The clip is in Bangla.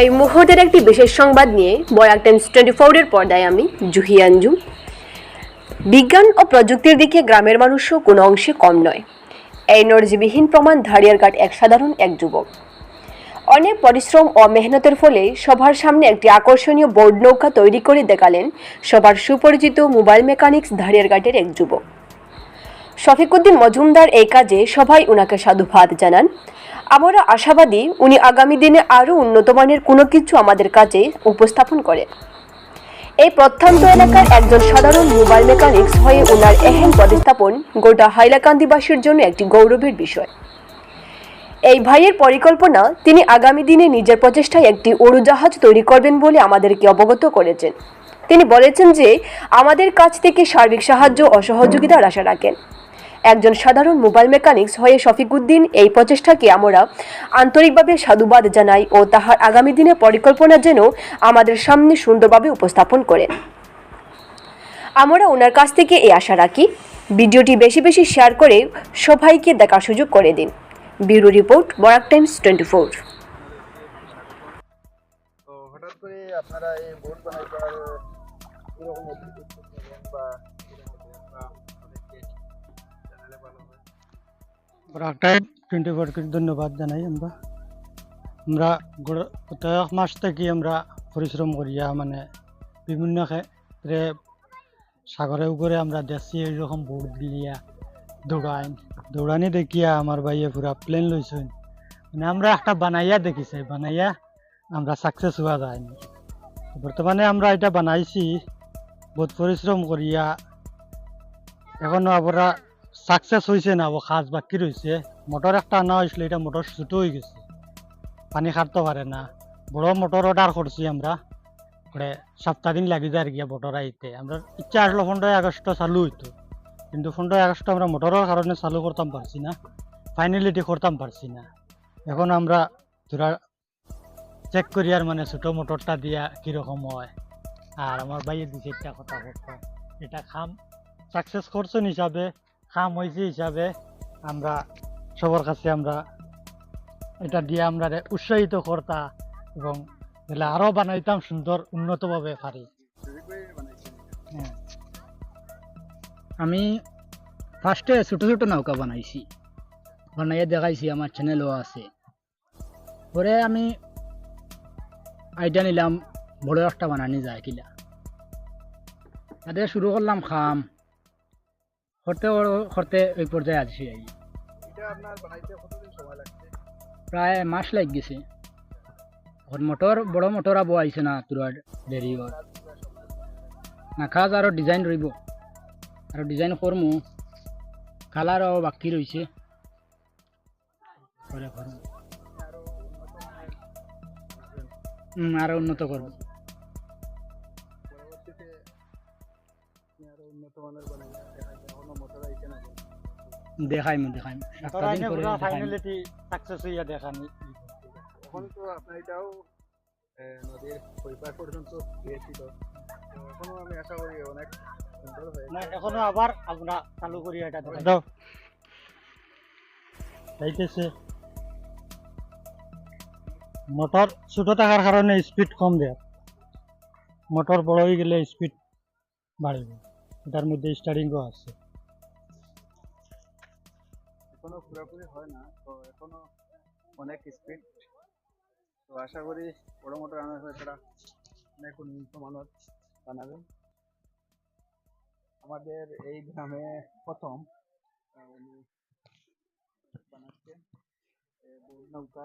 এই মুহূর্তের একটি বিশেষ সংবাদ নিয়ে বরাক টাইমস টোয়েন্টি ফোরের পর্দায় আমি জুহি আঞ্জুম বিজ্ঞান ও প্রযুক্তির দিকে গ্রামের মানুষও কোনো অংশে কম নয়। এই নরজিবিহীন প্রমাণ ধারিয়ার ধারিয়ারঘাট এক সাধারণ এক যুবক। অনেক পরিশ্রম ও মেহনতের ফলে সবার সামনে একটি আকর্ষণীয় বোর্ড নৌকা তৈরি করে দেখালেন সবার সুপরিচিত মোবাইল মেকানিক্স ধারিয়ার ধারিয়ারঘাটের এক যুবক। শফিকুদ্দিন মজুমদার এই কাজে সবাই ওনাকে সাধুবাদ জানান। আমরা আশাবাদী উনি আগামী দিনে আরও উন্নত মানের কোনো কিছু আমাদের কাছে উপস্থাপন করেন। এই প্রত্যন্ত এলাকার একজন সাধারণ মোবাইল মেকানিক্স হয়ে ওনার এহেন প্রতিস্থাপন গোটা হাইলাকান্দিবাসীর জন্য একটি গৌরবের বিষয়। এই ভাইয়ের পরিকল্পনা, তিনি আগামী দিনে নিজের প্রচেষ্টায় একটি উড়োজাহাজ তৈরি করবেন বলে আমাদেরকে অবগত করেছেন। তিনি বলেছেন যে, আমাদের কাছ থেকে সার্বিক সাহায্য ও সহযোগিতার আশা রাখেন। একজন সাধারণ মোবাইল মেকানিক্স হয়ে শফিকুদ্দিন এই প্রচেষ্টাকে আমরা আন্তরিকভাবে সাধুবাদ জানাই ও তাহার আগামী দিনের পরিকল্পনা যেন আমাদের সামনে সুন্দরভাবে উপস্থাপন করেন আমরা ওনার কাছ থেকে এই আশা রাখি। ভিডিওটি বেশি বেশি শেয়ার করে সবাইকে দেখার সুযোগ করে দিন। Bureau report, Barak Times, twenty four. আপনারা এই বোর্ড অভিযোগ করতেছেন বা ধন্যবাদ জানাই আমরা। আমরা এক মাস থেকে আমরা পরিশ্রম করিয়া মানে বিভিন্ন ক্ষেত্রে সাগরের উপরে আমরা দেখছি এইরকম বোর্ড দিলিয়া দৌড়াইন দৌড়ানি দেখিয়া আমার ভাইয়ে পুরা প্লেন লইছেন মানে আমরা একটা বানাইয়া দেখিছে, বানাইয়া আমরা সাকসেস হওয়া যায়নি। বর্তমানে আমরা এটা বানাইছি, বহুত পরিশ্রম করিয়া, এখনও আমরা সাকসেস হয়েছে না ও কাজ বাকি রয়েছে মোটর একটা আনা হয়েছিল এটা মোটর ছোট হয়ে গেছে। পানি খাটতে পারে না। বড় মোটর অর্ডার করছি আমরা। পরে সপ্তাহ দিন লাগি যায় আর গিয়া মোটর আইতে। আমরা ইচ্ছা আসলো পনেরোই আগস্ট চালু হইতো। কিন্তু পনেরোই আগস্ট আমরা মোটরের কারণে চালু করতাম পারছি না। ফাইনালিটি করতাম পারছি না। এখন আমরা তোরা চেক করি আর মানে ছোট মোটরটা দিয়া কীরকম হয়। আর আমার ভাইয়ের দিকে একটা কথা করতো এটা খাম সাকসেস করছেন হিসাবে। কাম হয়েছে হিসাবে আমরা, সবার কাছে আমরা এটা দিয়ে আমরা উৎসাহিত করতা এবং তাহলে আরও বানাইতাম সুন্দর উন্নতভাবে পারি হ্যাঁ। আমি ফার্স্টে ছোট ছোট নৌকা বানাইছি। বানাইয়া দেখাইছি, আমার চ্যানেলও আছে। পরে আমি আইডিয়া নিলাম, বড় একটা বানানি যায় কিলা। তাতে শুরু করলাম খাম। করতে কর- করতে ওই পর্যায়ে সময় লাগছে? প্রায় মাস লাগ গেছে। এখন মোটর বড় মোটর আবো আইছে না তোর দেরি না খাজ আরও ডিজাইন রইব। আর ডিজাইন করমু। কালারও বাকি রয়েছে করে করমু। আরও উন্নত করব। আপনি আরও উন্নত মানের বানাইয়া দেখাইতে এখনও মোটর আইছে না দেখাইমু। দেখাইমু সাতটা দিন পরে ফাইনালিটি সাকসেস হইয়া দেখানি এখন তো আপনার এটাও নদীর ওই পর্যন্ত গিয়েছিল তো এখনও আমি আশা করি অনেক সুন্দর হয়েছে না এখনও আবার আমরা চালু করি এটা দাও যাইতেছে মোটর ছোট থাকার কারণে স্পিড কম দেয়। মোটর বড় হয়ে গেলে স্পিড বাড়বে এটার মধ্যে স্টারিংও আছে। এখনও পুরোপুরি হয় না, তো এখনও অনেক স্পিড তো আশা করি বড় মোটর আনার হয়ে তারা অনেক উন্নত মানের বানাবেন আমাদের এই গ্রামে প্রথম উনি বানাচ্ছেন নৌকা।